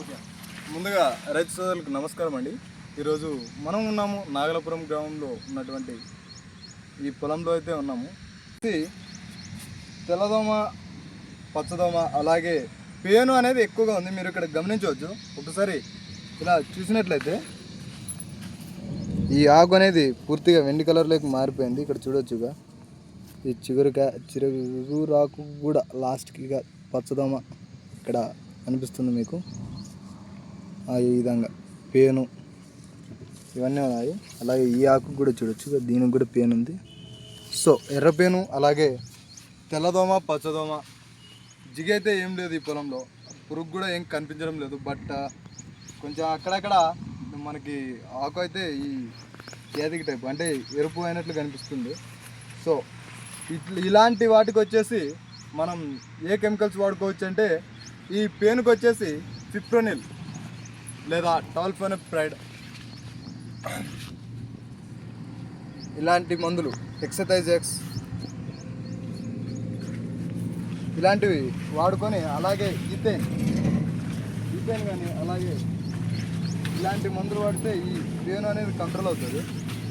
Okay. ముందుగా రైతు సోదరులకు నమస్కారం అండి. ఈరోజు మనం ఉన్నాము నాగలపురం గ్రామంలో ఉన్నటువంటి ఈ పొలంలో అయితే ఉన్నాము. ఇది తెల్లదోమ పచ్చదోమ అలాగే పేను అనేది ఎక్కువగా ఉంది. మీరు ఇక్కడ గమనించవచ్చు. ఒకసారి ఇలా చూసినట్లయితే ఈ ఆకు అనేది పూర్తిగా వెండి కలర్లోకి మారిపోయింది. ఇక్కడ చూడొచ్చుగా. ఈ చిగురుగా చిగురాకు కూడా లాస్ట్కి ఇక పచ్చదోమ ఇక్కడ అనిపిస్తుంది మీకు. ఆ ఈ విధంగా పేను ఇవన్నీ ఉన్నాయి. అలాగే ఈ ఆకు కూడా చూడొచ్చు దీనికి కూడా పేను ఉంది. సో ఎర్ర పేను అలాగే తెల్లదోమ పచ్చదోమ జిగైతే ఏం లేదు ఈ పొలంలో. పురుగు కూడా ఏం కనిపించడం లేదు బట్ కొంచెం అక్కడక్కడ మనకి ఆకు అయితే ఈ కేదికి టైప్ అంటే ఎరుపు అయినట్లు కనిపిస్తుంది. సో ఇలాంటి వాటికి వచ్చేసి మనం ఏ కెమికల్స్ వాడుకోవచ్చు అంటే ఈ పేనుకి వచ్చేసి ఫిప్రోనిల్ లేదా టాల్ఫోనప్రైడ్. ఇలాంటి మందులు ఎక్సర్సైజెక్స్ ఇలాంటివి వాడుకొని అలాగే ఈథేన్ ఈథేన్ కానీ అలాగే ఇలాంటి మందులు వాడితే ఈ పేను అనేది కంట్రోల్ అవుతుంది.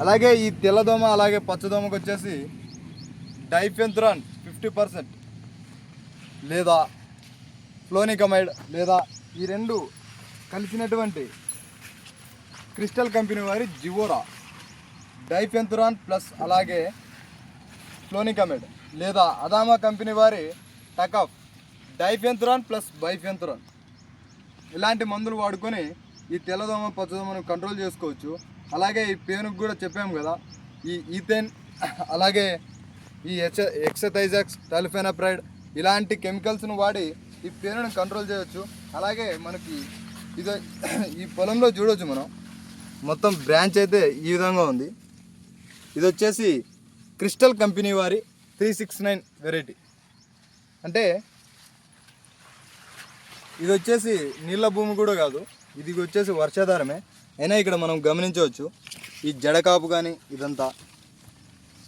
అలాగే ఈ తెల్లదోమ అలాగే పచ్చదోమకు వచ్చేసి డైఫెంత్రాన్ ఫిఫ్టీ పర్సెంట్ లేదా ఫ్లోనికమైడ్ లేదా ఈ రెండు కలిసినటువంటి క్రిస్టల్ కంపెనీ వారి జివోరా. డైఫెంథురాన్ ప్లస్ అలాగే ఫ్లోనికమైడ్ లేదా అదామా కంపెనీ వారి టకఫ్ డైఫెంథురాన్ ప్లస్ బైఫెంథురాన్. ఇలాంటి మందులు వాడుకొని ఈ తెల్లదోమ పచ్చదోమను కంట్రోల్ చేసుకోవచ్చు. అలాగే ఈ పేనుకు కూడా చెప్పాము కదా ఈ ఈథెన్ అలాగే ఈ హెచ్ ఎక్సథైజాక్స్ టెలిఫెనప్రైడ్ ఇలాంటి కెమికల్స్ను వాడి ఈ పేనును కంట్రోల్ చేయొచ్చు. అలాగే మనకి ఇది ఈ పొలంలో చూడవచ్చు మనం. మొత్తం బ్రాంచ్ అయితే ఈ విధంగా ఉంది. ఇది వచ్చేసి క్రిస్టల్ కంపెనీ వారి త్రీ సిక్స్ నైన్ వెరైటీ. అంటే ఇది వచ్చేసి నీళ్ళ భూమి కూడా కాదు. ఇది వచ్చేసి వర్షాధారమే. అయినా ఇక్కడ మనం గమనించవచ్చు. ఈ జడకాపు కానీ ఇదంతా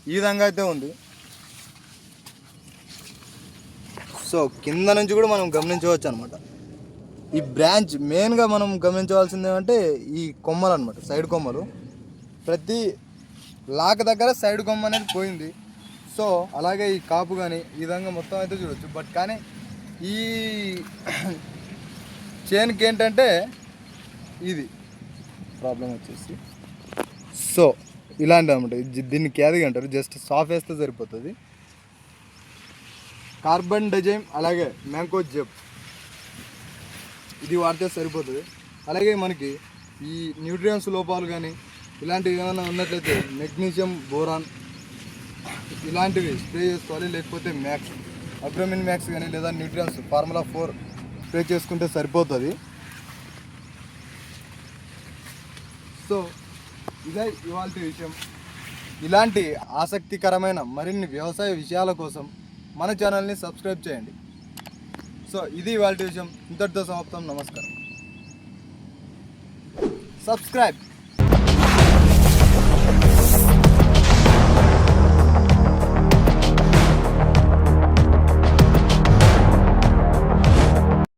ఈ విధంగా అయితే ఉంది. సో కింద నుంచి కూడా మనం గమనించవచ్చు అనమాట ఈ బ్రాంచ్ మెయిన్గా మనం గమనించవలసింది ఏమంటే ఈ కొమ్మలు అనమాట సైడ్ కొమ్మలు. ప్రతి లాక్ దగ్గర సైడ్ కొమ్మ అనేది పోయింది. సో అలాగే ఈ కాపు కానీ ఈ విధంగా మొత్తం అయితే చూడొచ్చు. బట్ కానీ ఈ చైన్కి ఏంటంటే ఇది ప్రాబ్లం వచ్చేసి. సో ఇలాంటి అనమాట ఇది- దీన్ని క్యాదిగా అంటారు. జస్ట్ సాఫ్ వేస్తే సరిపోతుంది. కార్బన్ డజైమ్ అలాగే మ్యాంకో జెప్ ఇది వాడితే సరిపోతుంది. అలాగే మనకి ఈ న్యూట్రియన్స్ లోపాలు కానీ ఇలాంటివి ఏమైనా ఉన్నట్లయితే మెగ్నీషియం బోరాన్ ఇలాంటివి స్ప్రే చేసుకోవాలి. లేకపోతే మ్యాక్స్ అబ్రమిన్ మ్యాక్స్ కానీ లేదా న్యూట్రియన్స్ ఫార్ములా ఫోర్ స్ప్రే చేసుకుంటే సరిపోతుంది. సో ఇదే ఇవాళ విషయం. ఇలాంటి ఆసక్తికరమైన మరిన్ని వ్యవసాయ విషయాల కోసం మన ఛానల్ని సబ్స్క్రైబ్ చేయండి. సో ఇది ఇవాళ విషయం. ఇంతటితో సమాప్తం. నమస్కారం. సబ్స్క్రైబ్